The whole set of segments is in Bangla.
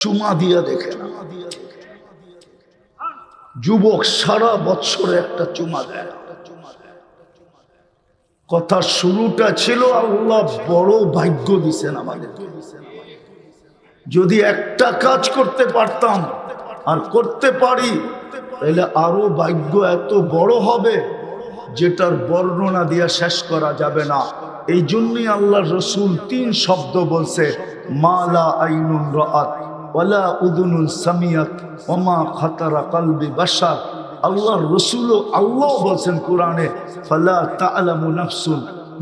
চুমা দিয়া দেখে না। যুবক সারা বছরে একটা চুমা দেয় কথা শুরুটা ছিল, আল্লাহ বড় ভাগ্য দিছেন আমাদের। যদি একটা কাজ করতে পারতাম আর করতে পারি, তাহলে আরও ভাগ্য এত বড় হবে যেটার বর্ণনা দিয়া শেষ করা যাবে না। এই জন্যই আল্লাহ রসুল তিন শব্দ বলছে, মালা আইনুন রাত ওয়ালা উদুনুল সামিয়াত, ওমা খাতারা কালবি বাসার আল্লাহর রসুলও আল্লাহ বলছেন কোরআনে, ফালা তা'লামু নাফসুন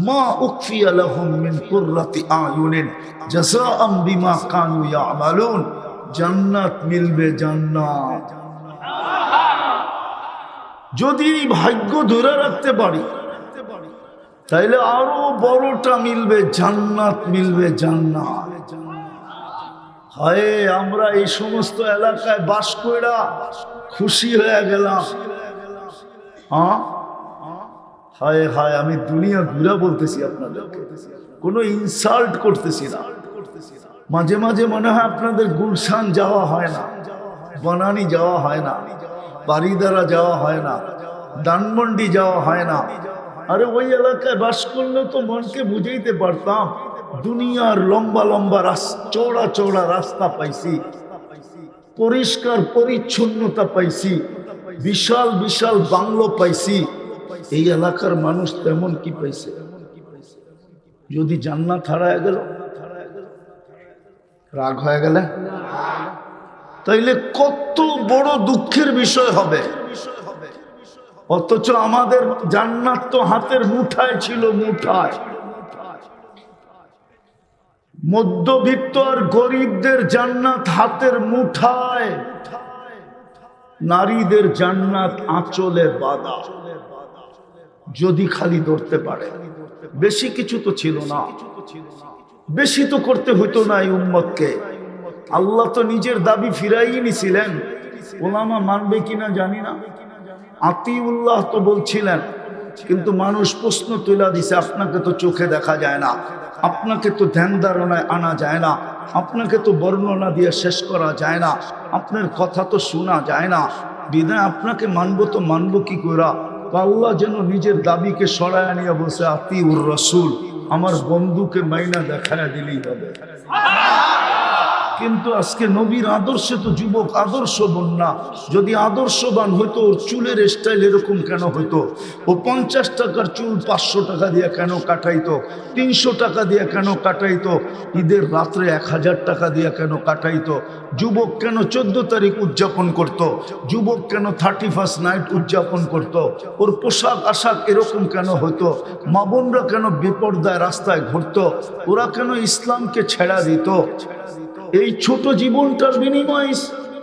মা উকফিয়া লাহুম মিন কুররাতি আয়ুনিন, জাযাআম বিমা কানু ইয়ামালুন। জান্নাত মিলবে জান্নাত। যদি ভাগ্য ধরে রাখতে পারি, তাইলে আরও বড়টা মিলবে, জান্নাত মিলবে জান্নাত। হায়, আমরা এই সমস্ত এলাকায় বাস কইরা খুশি হয়ে গেলাম। হ্যাঁ হায় হায়, আমি দুনিয়া ঘুরা বলতেছি আপনাদেরকে। কোনো ইনসাল্ট করতেছি না। মাঝে মাঝে মনে হয় আপনাদের গুলশান যাওয়া হয় না, বনানি যাওয়া হয় না বাড়িদারা যাওয়া হয় না দানমন্ডি যাওয়া হয় না। আরে ওই এলাকায় বাস করলে তো মনকে বুঝাইতে পারতাম। দুনিয়ার লম্বা লম্বা রাস্তা চৌড়া চৌড়া রাস্তা পাইছি। পরিষ্কার পরিচ্ছন্নতা পাইছি। বিশাল বিশাল বাংলো পাইছি। এই এলাকার মানুষ তেমন কি পাইছে? যদি জান্নাত হারায় গেল? রাগ হয়ে গেলে? তাইলে কত বড় দুঃখের বিষয় হবে। অথচ আমাদের জান্নাত তো হাতের মুঠায় ছিল, মুঠায়। মধ্যবিত্ত আর গরিবদের জান্নাত হাতের মুঠায়। নারীদের জান্নাত আঁচলে বাধা। যদি খালি ধরতে পারে। বেশি কিছু তো ছিল না। বেশি তো করতে হইতো না এই উম্মতকে। আল্লাহ তো নিজের দাবি ফিরাই নিছিলেন। ওলামা মানবে কিনা জানি না। আতিউল্লাহ তো বলছিলেন, কিন্তু মানুষ প্রশ্ন তুলা দিছে, আপনাকে তো চোখে দেখা যায় না। আপনাকে তো ধ্যান ধারণায় আনা যায় না, আপনাকে তো বর্ণনা দিয়ে শেষ করা যায় না, আপনার কথা তো শোনা যায় না। বিদায় আপনাকে মানবো তো মানবো কি করা আল্লাহ যেন নিজের দাবিকে সরায় নিয়ে বসে আতি উর রসুল, আমার বন্ধুকে মাইনা দেখায় দিলেই হবে। কিন্তু আজকে নবীর আদর্শে তো যুবক আদর্শবান না। যদি আদর্শবান হইতো, ওর চুলের স্টাইল এরকম কেন হইতো? ও পঞ্চাশ টাকার চুল পাঁচশো টাকা দিয়ে কেন কাটাইতো? তিনশো টাকা দিয়ে কেন কাটাইতো? ঈদের রাত্রে এক হাজার টাকা দিয়ে কেন কাটাইতো? যুবক কেন চোদ্দ তারিখ উদযাপন করত। যুবক কেন থার্টি ফার্স্ট নাইট উদযাপন করত। ওর পোশাক আশাক এরকম কেন হতো মা বোনরা কেন বিপর্দায় রাস্তায় ঘুরত? ওরা কেন ইসলামকে ছেড়া দিত? এই ছোট জীবনটার বিনিময়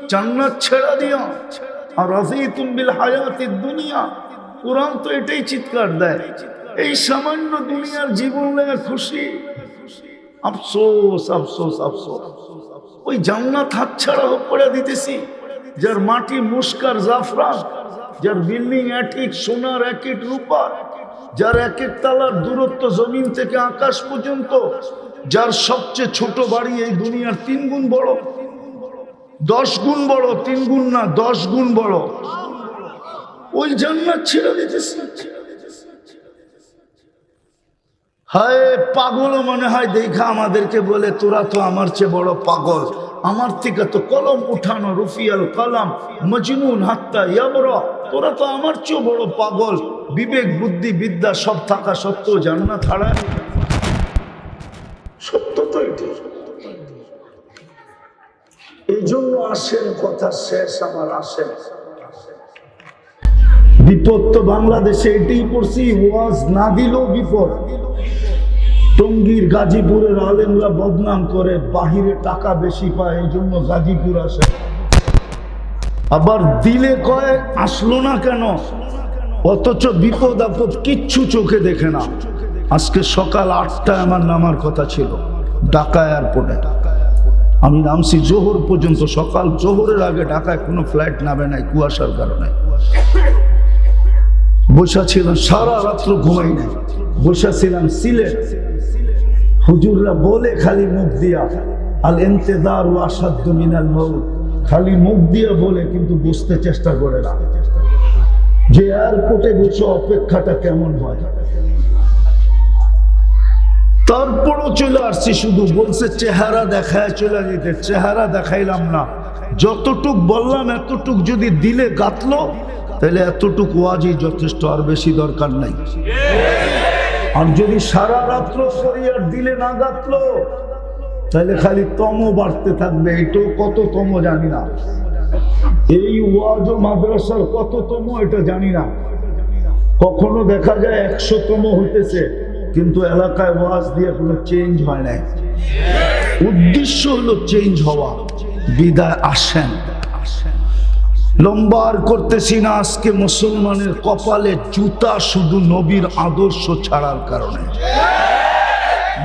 জান্নাত ছেড়া দিয়া আর রাজি তুমবিল হায়াতের দুনিয়া। কোরআন তো এটাই চিৎকার দেয়। এই সামান্য দুনিয়ার জীবন খুশি। আফসোস আফসোস আফসোস। ওই জান্নাত হাত ছাড়া করে দিতেছি। যার মাটি মুস্কার জাফরান, যার বিল্ডিং একিক সোনার একিট রূপা, যার এক এক তালার দূরত্ব জমিন থেকে আকাশ পর্যন্ত যার সবচেয়ে ছোট বাড়ি এই দুনিয়ার তিন গুণ বড়। দশ গুণ বড়, তিন গুণ না, দশ গুণ বড়। ওই জান্নাত ছেড়ে দিতেছে হায় পাগলও মনে হয়, দেখা আমাদেরকে বলে, তোরা তো আমার চেয়ে বড় পাগল। আমার থেকে তো কলম উঠানো, রুফিয়াল কালাম, মজনুন হাত্তা ইয়াবর। তোরা তো আমার চেয়েও বড় পাগল। বিবেক, বুদ্ধি, বিদ্যা সব থাকা সত্ত্বেও জান্নাত হারায় সত্য তো এটি এই জন্য আসেন, কথা শেষ আমার আসেন। বিপদ তো বাংলাদেশে এটাই পড়ছি, ওয়াজ না দিলেও বিপদ। টঙ্গীর গাজীপুরের আলেমরা বদনাম করে, বাহিরে টাকা বেশি পায় এই জন্য গাজীপুর আসে। আবার দিলে কয়, আসলো না কেন? অথচ বিপদ আপদ কিচ্ছু চোখে দেখে না। আজকে সকাল আটটায় আমার নামার কথা ছিল ঢাকা এয়ারপোর্টে আমি নামছি জোহর পর্যন্ত, সকাল জোহরের আগে ঢাকায় কোনো ফ্লাইট নামে নাই কুয়াশার কারণে। বসা ছিলাম, সারা রাত্র ঘুমাই নাই। বসা ছিলাম সিলেট। হুজুররা বলে খালি মুখ দিয়া, আল এন্তেদার ও আসাধ্য মিনাল মৌত খালি মুখ দিয়ে বলে, কিন্তু বুঝতে চেষ্টা করে না। যে এয়ারপোর্টে বসে অপেক্ষাটা কেমন হয়? তারপরও চলে আসছি, শুধু বলছে চেহারা দেখায় চলে যেতে, চেহারা দেখাইলাম না। যতটুক বললাম, এতটুক যদি দিলে গাতলো তাহলে এতটুক ওয়াজই যথেষ্ট, আর বেশি দরকার নাই। আর যদি সারা রাত্র আর দিলে না গাতলো তাহলে খালি তম বাড়তে থাকবে, এটাও কত তম জানি না। এই ওয়াজ মাদ্রাসার কত তম, এটা জানি না। কখনো দেখা যায় একশো তম হইতেছে। কিন্তু এলাকায় ওয়াজ দিয়ে কোনো চেঞ্জ হয় নাই। উদ্দেশ্য হলো চেঞ্জ হওয়া, বিদায় আসেন। লম্বার করতেছি না আজকে মুসলমানের কপালে, জুতা শুধু নবীর আদর্শ ছাড়ার কারণে।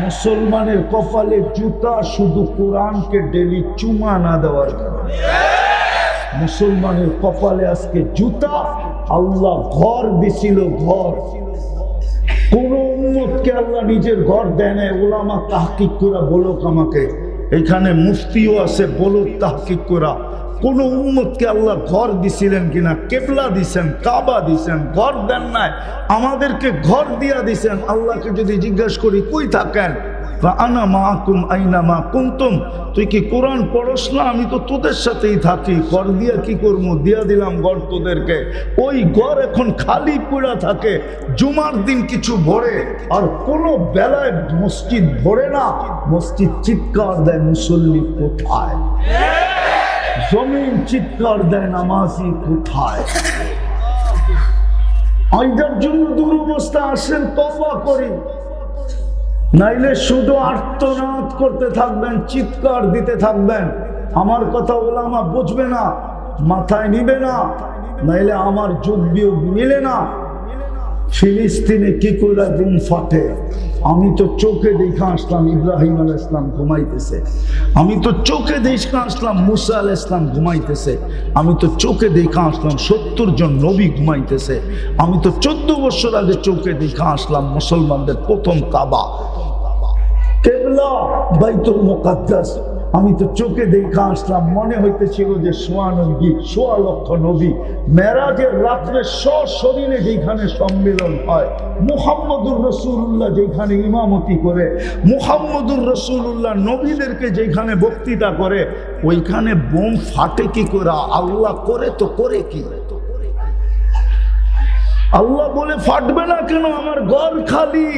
মুসলমানের কপালে জুতা শুধু কোরআনকে ডেলি চুমা না দেওয়ার কারণে। মুসলমানের কপালে আজকে জুতা, আল্লাহ ঘর দিছিল, ঘর। কোন উম্মতকে আল্লাহ নিজের ঘর দেয় না ওলামা তাহকিক করা বলুক আমাকে। এখানে মুফতিও আছে, বলুক তাহকিক করা কোন উম্মতকে আল্লাহ ঘর দিছিলেন কিনা, কেবলা দিছেন, কাবা দিছেন, ঘর দেন নাই, আমাদেরকে ঘর দিয়া দিছেন। আল্লাহকে যদি জিজ্ঞেস করি, কই থাকেন? আনা মাকুম, আইনা মা কুন্তুম? তুই কি কোরআন পড়স না? আমি তো তোদের সাথেই থাকি। ঘর দিয়া কি করব? দিয়া দিলাম ঘর তোদেরকে। ওই ঘর এখন খালি পড়া থাকে। জুমার দিন কিছু ভরে। আর কোনো বেলায় মসজিদ ভরে না। মসজিদ চিৎকার দেয় মুসল্লি কোথায়? জমিন চিৎকার দেয় নামাজি কোথায়? আইদার জন্য দুরবস্থা আসেন তফা করি। নাইলে শুধু আর্তনাদ করতে থাকবেন, চিৎকার দিতে থাকবেন। আমার কথা ওলামা বুঝবে না, মাথায় নিবে না, নাইলে আমার যোগ বিয়োগ মিলে না। ফিলিস্তিনে কি করে দিন ফাটে? আমি তো চোখে দেখে আসলাম, ইব্রাহিম আল ইসলাম ঘুমাইতেছে। আমি তো চোখে দেখে আসলাম, মুসা আল ইসলাম ঘুমাইতেছে। আমি তো চোখে দেখে আসলাম, সত্তর জন নবী ঘুমাইতেছে। আমি তো চোদ্দ বছর আগে চোখে দেখে আসলাম, মুসলমানদের প্রথম কাবা। মুকাদ্দাস। আমি তো চোখে দেখা আসলাম, মনে হইতেছিল যে সোয়া নবী, সোয়া লক্ষ নবী। মেরাজের রাত্রে সশরীরে যেখানে সম্মেলন হয়, মুহাম্মদুর রসুল্লাহ যেখানে ইমামতি করে, মুহাম্মদুর রসুল্লাহ নবীদেরকে যেখানে বক্তৃতা করে, ওইখানে বোম ফাটে কি করে? আল্লাহ করে তো করে কি? আল্লাহ বলে, ফাটবে না কেন? আমার ঘর খালি।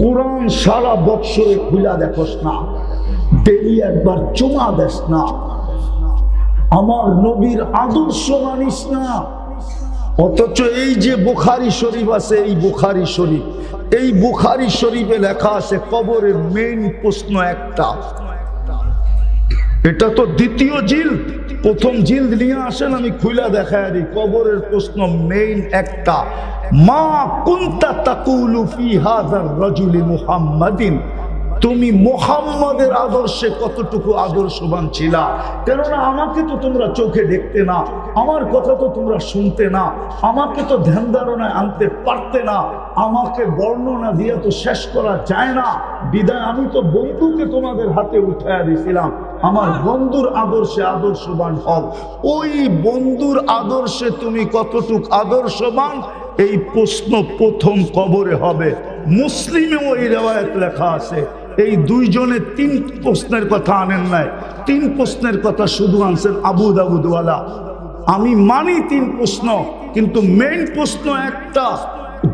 কোরআন সারা বৎসরে খুলা দেখোস না, ডেলি একবার চুমা দেস না। আমার নবীর আদর্শ মানিস না। অথচ এই যে বুখারি শরীফ আছে, এই বুখারি শরীফ, এই বুখারি শরীফে লেখা আছে কবরের মেইন প্রশ্ন একটা। এটা তো দ্বিতীয় জিল। প্রথম জিল নিয়ে আসেন, আমি খুলা দেখায় কবরের প্রশ্ন মেইন একটা। মা কুন্তা তাকুলু ফি হাজার রজুলি মুহাম্মাদিন। তুমি মোহাম্মদের আদর্শে কতটুকু আদর্শবান ছিলা? কেননা আমাকে তো তোমরা চোখে দেখতে না, আমার কথা তো তোমরা শুনতে না, আমাকে তো ধ্যান ধারণায় আনতে পারতে না, আমাকে বর্ণনা দিয়ে তো শেষ করা যায় না। বিদায়, আমি তো বন্ধুকে তোমাদের হাতে উঠাইয়া দিয়েছিলাম আমার বন্ধুর আদর্শে আদর্শবান হও। ওই বন্ধুর আদর্শে তুমি কতটুক আদর্শবান? এই প্রশ্ন প্রথম কবরে হবে। মুসলিমে ওই রেওয়ায়ত লেখা আছে। এই দুইজনে তিন প্রশ্নের কথা আনেন নাই। তিন প্রশ্নের কথা শুধু আনছেন আবু দাবুদওয়ালা আমি মানি তিন প্রশ্ন, কিন্তু মেইন প্রশ্ন একটা,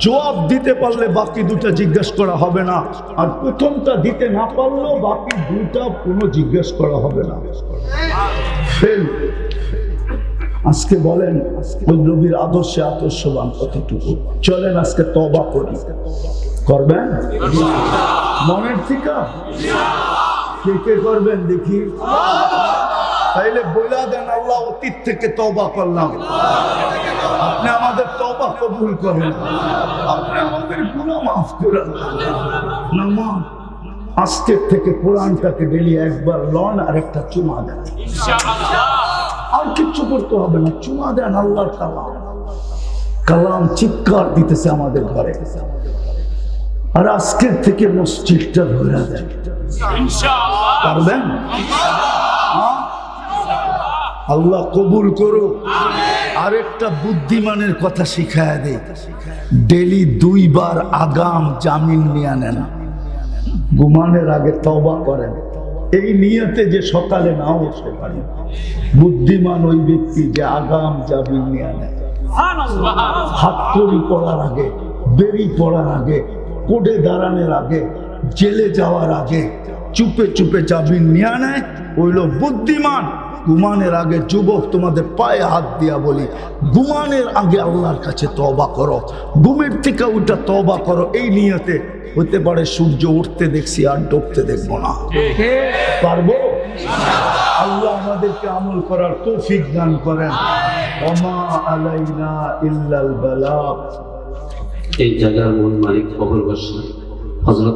জবাব দিতে পারলে বাকি দুটা জিজ্ঞেস করা হবে না। আর প্রথমটা দিতে না পারলেও বাকি দুটা কোনো জিজ্ঞেস করা হবে না। ফেল আজকে বলেন, ওই নবীর আদর্শে আদর্শবান কতটুকু? চলেন আজকে তবা করি। করবেন? মনের থেকে কে কে করবেন দেখি। তাইলে বইলা দেন আল্লাহ অতীত থেকে তবা করলাম। আপনি আমাদের তবা কবুল করেন। আপনি আমাদের গুণা মাফ করেন। না আজকের থেকে কোরআনটাকে ডেলি একবার লন আর একটা চুমা দেন। আর কিচ্ছু করতে হবে না। চুমা দেন আল্লাহর কালাম। কালাম চিৎকার দিতেছে আমাদের ঘরে। আর আজকের থেকে মসজিদটা ধরে দেন। পারবেন? হ্যাঁ? আল্লাহ কবুল করো আরেকটা বুদ্ধিমানের কথা শিখায় দে ডেলি দুইবার আগাম জামিন নিয়ে নেন। গুমানের আগে তবা করেন। এই নিয়তে যে সকালে নাও উঠতে পারে। বুদ্ধিমান ওই ব্যক্তি যে আগাম জামিন নিয়ে নেয়। হাত কড়ি পড়ার আগে বেরি পড়ার আগে কোডে দাঁড়ানোর আগে, জেলে যাওয়ার আগে চুপে চুপে জামিন নিয়ে নেয় ওইল বুদ্ধিমান। ঘুমানের আগে যুবক তোমাদের পায়ে হাত দিয়া বলি ঘুমানের আগে আল্লাহর কাছে তবা করো। ঘুমের থেকে ওইটা তবা করো। এই নিয়তে হতে পারে সূর্য উঠতে দেখছি আর ডুবতে দেখব না। পারব? আল্লাহ আমাদেরকে আমল করার তৌফিক দান করেন। ওমা আলাইনা ইল্লাল বালাগ এই জায়গার মূল মালিক খবরবাসী হজরতের